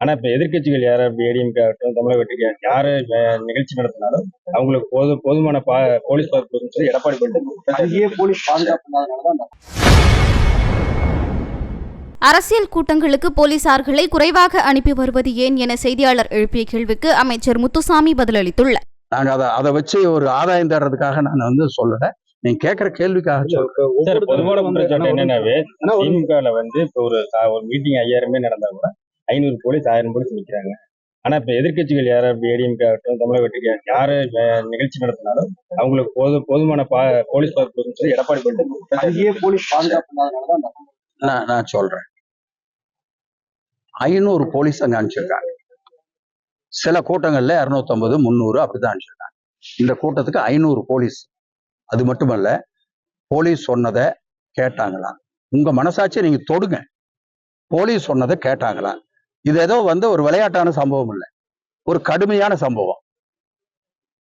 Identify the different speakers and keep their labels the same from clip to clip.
Speaker 1: ஆனா இப்ப எதிர்க்கட்சிகள் யாரும் இப்படி ஏடிஎம்கே ஆகட்டும் தமிழக வெற்றிக்கு யாரு நிகழ்ச்சி நடத்தினாலும் அவங்களுக்கு போது போதுமான பா போலீஸ் பாதுகாப்பு சொல்லி எடப்பாடி
Speaker 2: அங்கேயே போலீஸ் பாதுகாப்பு
Speaker 3: அரசியல் கூட்டங்களுக்கு போலீசார்களை குறைவாக அனுப்பி வருவது ஏன் என செய்தியாளர் எழுப்பிய கேள்விக்கு அமைச்சர் முத்துசாமி பதிலளித்துள்ளார்.
Speaker 4: நாங்க அதை அதை வச்சு ஒரு ஆதாயம் தேடுறதுக்காக நான் வந்து சொல்லல. நீங்க கேட்கிற கேள்விக்காக சொல்றேன்.
Speaker 1: பொதுவான குற்றச்சாட்டு என்னன்னாவே திமுகல வந்து இப்ப ஒரு மீட்டிங் ஐயாயிரமே நடந்தா கூட ஐநூறு போலீஸ் ஆயிரம் போலீஸ் நிக்கிறாங்க. ஆனா இப்ப எதிர்க்கட்சிகள் யாரும் ஏடிஎம்கே ஆகட்டும் தமிழக வெற்றிக்கு யாரு நிகழ்ச்சி நடத்தினாலும் அவங்களுக்கு போது போதுமான பா போலீஸ் பாதுகாப்பு சொல்லி எடப்பாடி
Speaker 2: அங்கேயே போலீஸ் பாதுகாப்பு
Speaker 4: நான் நான் சொல்றேன். ஐநூறு போலீஸ் அங்க அனுப்பிச்சிருக்காங்க. சில கூட்டங்கள்ல இரநூத்தம்பது முந்நூறு அப்படிதான் அனுப்பிச்சிருக்காங்க. இந்த கூட்டத்துக்கு ஐநூறு போலீஸ். அது மட்டுமல்ல போலீஸ் சொன்னதை கேட்டாங்களா உங்க மனசாட்சியை நீங்க தொடுங்க. போலீஸ் சொன்னதை கேட்டாங்களா இது ஏதோ வந்து ஒரு விளையாட்டான சம்பவம் இல்லை. ஒரு கடுமையான சம்பவம்.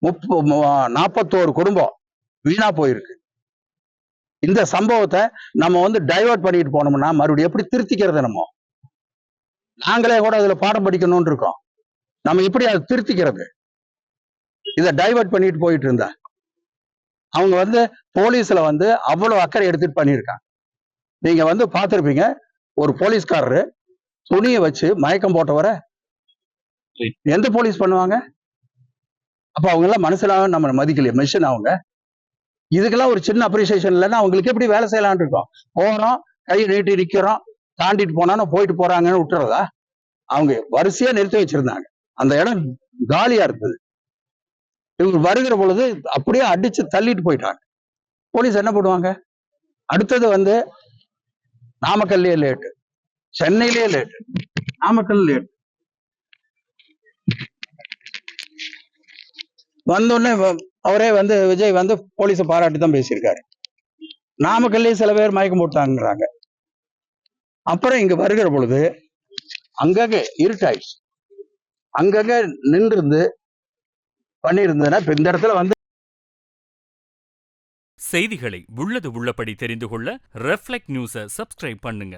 Speaker 4: முப்ப நாற்பத்தோரு குடும்பம் வீணா போயிருக்கு. இந்த சம்பவத்தை நம்ம வந்து டைவர்ட் பண்ணிட்டு போனோம்னா மறுபடியும் எப்படி திருத்திக்கிறது நம்ம? நாங்களே கூட அதுல பாடம் படிக்கணும்னு இருக்கோம். நம்ம இப்படி அதை திருத்திக்கிறது? இதை டைவர்ட் பண்ணிட்டு போயிட்டு இருந்தா. அவங்க வந்து போலீஸ்ல வந்து அவ்வளவு அக்கறை எடுத்துட்டு பண்ணியிருக்காங்க. நீங்க வந்து பார்த்துருப்பீங்க ஒரு போலீஸ்காரரு துணியை வச்சு மயக்கம் போட்டவரை எந்த போலீஸ் பண்ணுவாங்க? அப்ப அவங்க எல்லாம் மனசுல நம்ம மதிக்கலையே மிஷன் அவங்க. இதுக்கெல்லாம் ஒரு சின்ன அப்ரிசியேஷன் இல்லைன்னா அவங்களுக்கு எப்படி வேலை செய்யலாம்னு இருக்கோம். போறோம் கையை நீட்டி நிக்கிறோம் தாண்டிட்டு போனானோ போயிட்டு போறாங்கன்னு விட்டுறதா? அவங்க வரிசையா நிறுத்தி வச்சிருந்தாங்க. அந்த இடம் காலியா இருந்தது. இவங்க வருகிற பொழுது அப்படியே அடிச்சு தள்ளிட்டு போயிட்டாங்க. போலீஸ் என்ன பண்ணுவாங்க? அடுத்தது வந்து நாமக்கல்லே லேட்டு. சென்னையிலே லேட் நாமக்கல் லேட் வந்தோடனே அவரே வந்து விஜய் வந்து போலீஸை பாராட்டி தான் பேசியிருக்காரு. நாமக்கல்லே சில பேர் மயக்கம் போட்டாங்கிறாங்க அப்புறம் இங்க வருகிற பொழுது அங்கங்க இருட்டாயிடுச்சு. அங்கங்க நின்றிருந்து பண்ணியிருந்ததுன்னா இந்த இடத்துல வந்து
Speaker 5: செய்திகளை உள்ளது உள்ளபடி தெரிந்து கொள்ள ரெஃப்ளெக்ட் நியூஸை சப்ஸ்கிரைப் பண்ணுங்க.